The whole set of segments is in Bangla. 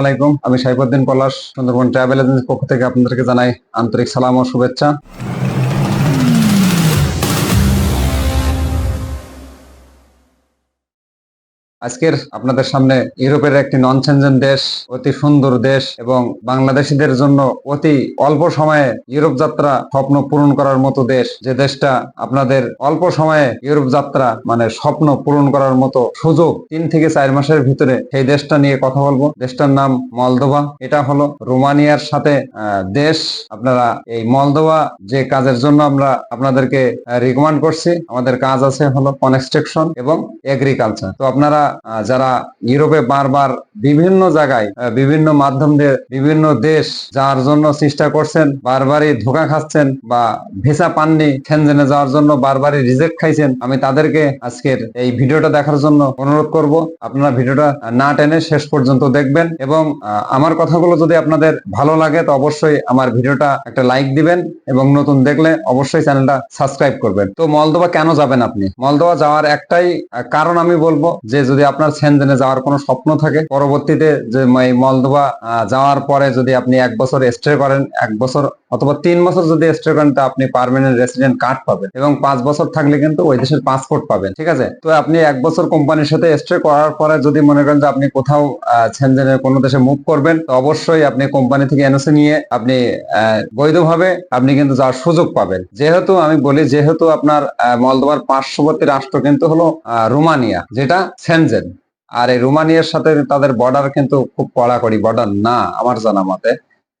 আলাইকুম। আমি সাইফুদ্দিন পলাশ, সুন্দরবন ট্রাভেল এজেন্সির পক্ষ থেকে আপনাদেরকে জানাই আন্তরিক সালাম ও শুভেচ্ছা। আজকের আপনাদের সামনে ইউরোপের একটি নন চেঞ্জেন দেশ, অতি সুন্দর দেশ এবং বাংলাদেশিদের জন্য অতি অল্প সময়ে ইউরোপ যাত্রা স্বপ্ন পূরণ করার মতো দেশ। যে দেশটা আপনাদের অল্প সময়ে ইউরোপ যাত্রা মানে স্বপ্ন পূরণ করার মতো সুযোগ তিন থেকে চার মাসের ভিতরে সেই দেশটা নিয়ে কথা বলব। দেশটার নাম মলদোভা। এটা হলো রোমানিয়ার সাথে দেশ। আপনারা এই মলদোভা যে কাজের জন্য আমরা আপনাদেরকে রিকমেন্ড করছি, আমাদের কাজ আছে হলো কনস্ট্রাকশন এবং এগ্রিকালচার তো আপনারা যারা ইউরোপে বারবার বিভিন্ন জায়গায় বিভিন্ন মাধ্যম দিয়ে বিভিন্ন দেশ যাওয়ার জন্য চেষ্টা করছেন, বারবারই ধোকা খাচ্ছেন বা ভিসা পাননি সেনজেনে যাওয়ার জন্য বারবারই রিজেক্ট খাইছেন, আমি তাদেরকে আজকের এই ভিডিওটা দেখার জন্য অনুরোধ করব। আপনারা ভিডিওটা না টেনে শেষ পর্যন্ত দেখবেন এবং আমার কথাগুলো যদি আপনাদের ভালো লাগে, তো অবশ্যই আমার ভিডিওটা একটা লাইক দিবেন এবং নতুন দেখলে অবশ্যই চ্যানেলটা সাবস্ক্রাইব করবেন। তো মলদোবা কেন যাবেন আপনি? মলদোবা যাওয়ার একটাই কারণ আমি বলব যে যদি আপনার সেনজেনে যাওয়ার কোনো স্বপ্ন থাকে, পরবর্তীতে যে মলদোবা যাওয়ার পরে যদি আপনি এক বছর স্টে করেন, এক বছর অথবা তিন বছর যদি স্টে করেন আপনি পার্মানেন্ট রেসিডেন্ট কার্ড পাবেন। এবং পাঁচ বছর থাকলে কিন্তু ওই দেশের পাসপোর্ট পাবেন, ঠিক আছে? তো আপনি এক বছর কোম্পানির সাথে স্টে করার পরে যদি মনে করেন যে আপনি কোথাও সেনজেনের কোনো দেশে মুভ করবেন, তো অবশ্যই আপনি কোম্পানি থেকে এনওসি নিয়ে আপনি বৈধভাবে আপনি কিন্তু যাওয়ার সুযোগ পাবেন। যেহেতু আমি বলি, যেহেতু আপনার মলদোবার পার্শ্ববর্তী রাষ্ট্র কিন্তু হলো রোমানিয়া, যেটা সেনজেন আর এই রোমানিয়ার সাথে তাদের বর্ডার কিন্তু খুব কড়াকড়ি বর্ডার না, আমার জানা মতে।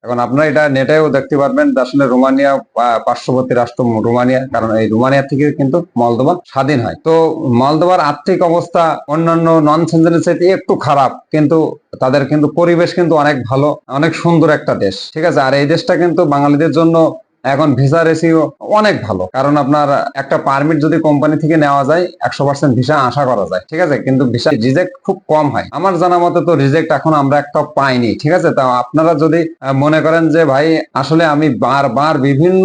এখন আপনারা এটা নেটেও দেখতে পারবেন আসলে রোমানিয়া পার্শ্ববর্তী রাষ্ট্র রোমানিয়া, কারণ এই রোমানিয়া থেকে কিন্তু মলদোবা স্বাধীন হয়। তো মলদোবার আর্থিক অবস্থা অন্যান্য নন সেঞ্জেনের একটু খারাপ, কিন্তু তাদের কিন্তু পরিবেশ কিন্তু অনেক ভালো, অনেক সুন্দর একটা দেশ। ঠিক আছে? আর এই দেশটা কিন্তু বাঙালিদের জন্য এখন ভিসা রেসিও অনেক ভালো। কারণ আপনার একটা পারমিট যদি কোম্পানি থেকে নেওয়া যায়, একশো পার্সেন্ট ভিসা আশা করা যায়, ঠিক আছে? কিন্তু ভিসা রিজেক্ট খুব কম হয়। আমার জানা মতে তো রিজেক্ট এখন আমরা একটা পাইনি, ঠিক আছে? তা আপনারা যদি মনে করেন যে ভাই, আসলে আমি বারবার বিভিন্ন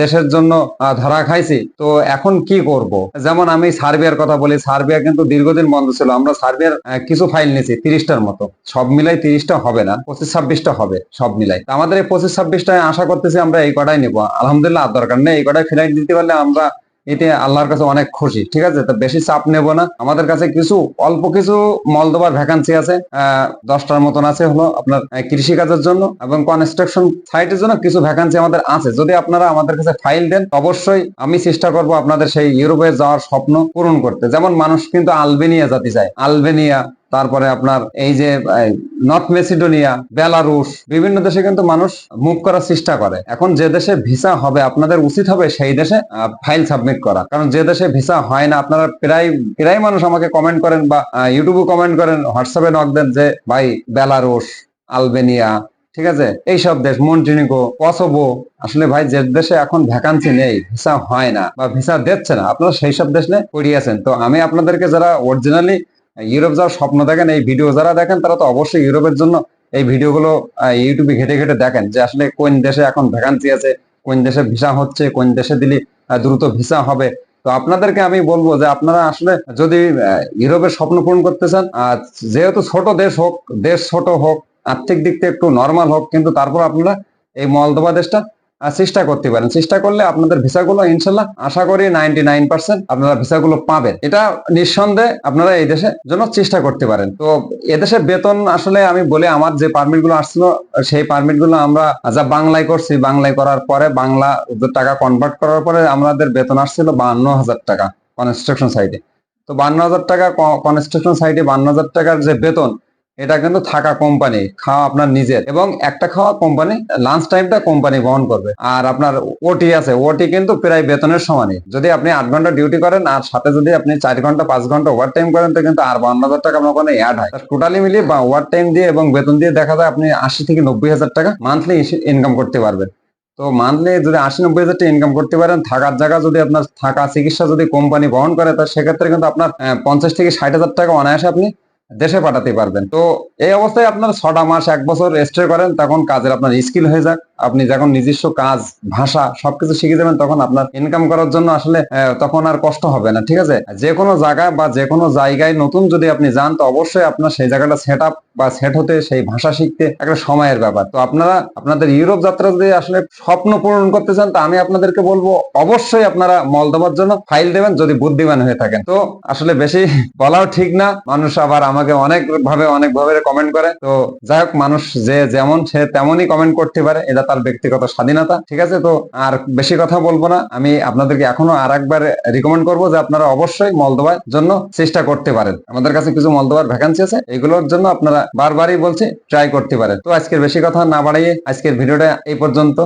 দেশের জন্য ধরা খাইছি, তো এখন কি করব? যেমন আমি সার্বিয়ার কথা বলি, সার্বিয়া কিন্তু দীর্ঘদিন বন্ধ ছিল। আমরা সার্বিয়ার কিছু ফাইল নিয়েছি তিরিশটার মতো। সব মিলাই তিরিশটা হবে না, পঁচিশ ছাব্বিশটা হবে, সব মিলাই। আমাদের এই পঁচিশ ছাব্বিশটায় আশা করতেছি আমরা এই কটাই নেব। আলহামদুলিল্লাহ আর দরকার নেই। এই কটাই ফ্লাইট দিতে পারলে আমরা এতে আল্লাহর কাছে অনেক খুশি ঠিক আছে? তো বেশি চাপ নেব না। আমাদের কাছে কিছু অল্প কিছু মলদোবার ভ্যাকান্সি আছে। আহ, দশটার মতন আছে হলো আপনার কৃষি কাজের জন্য এবং কনস্ট্রাকশন সাইটের জন্য কিছু ভ্যাকান্সি আমাদের আছে। যদি আপনারা আমাদের কাছে ফাইল দেন অবশ্যই আমি চেষ্টা করব আপনাদের সেই ইউরোপে যাওয়ার স্বপ্ন পূরণ করতে। যেমন মানুষ কিন্তু আলবেনিয়া যেতে চায়। আলবেনিয়া তারপরে আপনার এই যে নর্থ মেসিডোনিয়া, বেলারুশ, বিভিন্ন দেশে কিন্তু মানুষ মুভ করার চেষ্টা করে। এখন যে দেশে ভিসা হবে, আপনাদের উচিত হবে সেই দেশে ফাইল সাবমিট করা। কারণ যে দেশে ভিসা হয় না, আপনারা প্রায় প্রায় মানুষ আমাকে কমেন্ট করেন বা ইউটিউবে কমেন্ট করেন হোয়াটসঅ্যাপে নক দেন যে, ভাই, বেলারুশ, আলবেনিয়া, ঠিক আছে? এইসব দেশ মন্টিনিকো কসোভো, আসলে ভাই, যে দেশে এখন ভ্যাকান্সি নেই ভিসা হয় না বা ভিসা দিচ্ছে না, আপনারা সেই সব দেশে করিয়েছেন তো আমি আপনাদেরকে যারা অরিজিনালি ইউরোপ যাওয়ার স্বপ্ন দেখেন, এই ভিডিও যারা দেখেন, তারা তো অবশ্যই ইউরোপের জন্য এই ভিডিওগুলো ইউটিউবে ঘেটে ঘেটে দেখেন যে আসলে কোন দেশে এখন ভ্যাকান্সি আছে, কোন দেশে ভিসা হচ্ছে, কোন দেশে দিলে দ্রুত ভিসা হবে। তো আপনাদেরকে আমি বলব যে আপনারা আসলে যদি ইউরোপের স্বপ্ন পূরণ করতে চান যেহেতু ছোট দেশ হোক, দেশ ছোট হোক, আর্থিক দিক থেকে একটু নর্মাল হোক, কিন্তু তারপর আপনারা এই মলদোবা দেশটা চেষ্টা করতে পারেন। চেষ্টা করলে আপনাদের ভিসাগুলো ইনশাল্লাহ আশা করি নাইনটি নাইন পার্সেন্ট আপনারা ভিসাগুলো পাবেন। এটা নিঃসন্দেহে আপনারা এই দেশে জন্য চেষ্টা করতে পারেন। তো এদেশে বেতন আসলে আমি বলি, আমার যে পারমিটগুলো আসছিল, সেই পারমিটগুলো আমরা যা বাংলায় করছি, বাংলায় করার পরে বাংলা টাকা কনভার্ট করার পরে আমাদের বেতন আসছিল বান্ন হাজার টাকা কনস্ট্রাকশন সাইডে তো বান্ন হাজার টাকা কনস্ট্রাকশন সাইডে বান্ন হাজার টাকার যে বেতন এটা কিন্তু থাকা কোম্পানি খাওয়া আপনার নিজের। এবং একটা খাওয়া কোম্পানি লাঞ্চ টাইমটা কোম্পানি বহন করবে। আর আপনার ওটি আছে ওটি কিন্তু প্রায় বেতনের সমানই। যদি আপনি আট ঘণ্টা ডিউটি করেন, আর সাথে যদি আপনি চার ঘণ্টা, পাঁচ ঘণ্টা ওভার টাইম করেন, তো কিন্তু আর বান্ন হাজার টাকা আপনার ওখানে অ্যাড হয়। টোটালি মিলিয়ে বা ওভার টাইম দিয়ে এবং বেতন দিয়ে দেখা যায় আপনি আশি থেকে নব্বই হাজার টাকা মান্থলি ইনকাম করতে পারবেন। তো মান্থলি যদি আশি নব্বই হাজার টাকা ইনকাম করতে পারেন, থাকার জায়গা যদি আপনার থাকা, চিকিৎসা যদি কোম্পানি বহন করে, তা সেক্ষেত্রে কিন্তু আপনার পঞ্চাশ থেকে ষাট হাজার টাকা অনায়াসে আপনি দেশে পাঠাতে পারবেন। তো এই অবস্থায় আপনার ছটা মাস, এক বছর স্টে করেন, তখন কাজের আপনার স্কিল হয়ে যাক। আপনি যখন নিজস্ব কাজ, ভাষা সবকিছু শিখে যাবেন, তখন আপনার ইনকাম করার জন্য আসলে তখন আর কষ্ট হবে না, ঠিক আছে? যে কোনো জায়গায় বা যে কোনো জায়গায় নতুন যদি আপনি যান, তো অবশ্যই আপনার সেই জায়গাটা সেট বা সেট হতে সেই ভাষা শিখতে একটা সময়ের ব্যাপার। তো আপনারা, আপনাদের ইউরোপ যাত্রা যদি আসলে স্বপ্ন পূরণ করতে চান, তো আমি আপনাদেরকে বলব, অবশ্যই আপনারা মলদোবার জন্য ফাইল দেবেন, যদি বুদ্ধিমান হয়ে থাকেন। তো আসলে বেশি বলাও ঠিক না, মানুষ আবার আমাকে অনেক ভাবে অনেক ভাবে কমেন্ট করে। তো যাই হোক, মানুষ যে যেমন সে তেমনই কমেন্ট করতে পারে, এটা তার ব্যক্তিগত স্বাধীনতা, ঠিক আছে? তো আর বেশি কথা বলব না। আমি আপনাদেরকে এখনও আর একবার রিকমেন্ড করব যে আপনারা অবশ্যই মলদোবার জন্য চেষ্টা করতে পারেন। আমাদের কাছে কিছু মলদোবার ভ্যাকান্সি আছে, এগুলোর জন্য আপনারা বারবারই বলছি ট্রাই করতে পারেন। তো আজকের বেশি কথা না বাড়িয়ে আজকের ভিডিওটা এই পর্যন্ত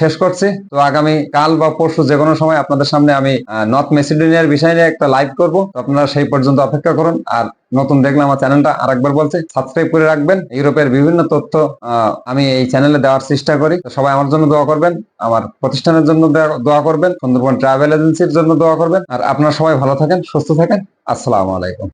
শেষ করছি। তো আগামী কাল বা পরশু যে কোনো সময় আপনাদের সামনে আমি নর্থ মেসিডোনিয়ার বিষয় নিয়ে একটা লাইভ করব। আপনারা সেই পর্যন্ত অপেক্ষা করুন। আর নতুন দেখলে আমার চ্যানেলটা আরেকবার বলছি সাবস্ক্রাইব করে রাখবেন। ইউরোপের বিভিন্ন তথ্য আমি এই চ্যানেলে দেওয়ার চেষ্টা করি। সবাই আমার জন্য দোয়া করবেন, আমার প্রতিষ্ঠানের জন্য দোয়া করবেন, সুন্দরবন ট্রাভেল এজেন্সির জন্য দোয়া করবেন। আর আপনারা সবাই ভালো থাকেন, সুস্থ থাকেন। আসসালামু আলাইকুম।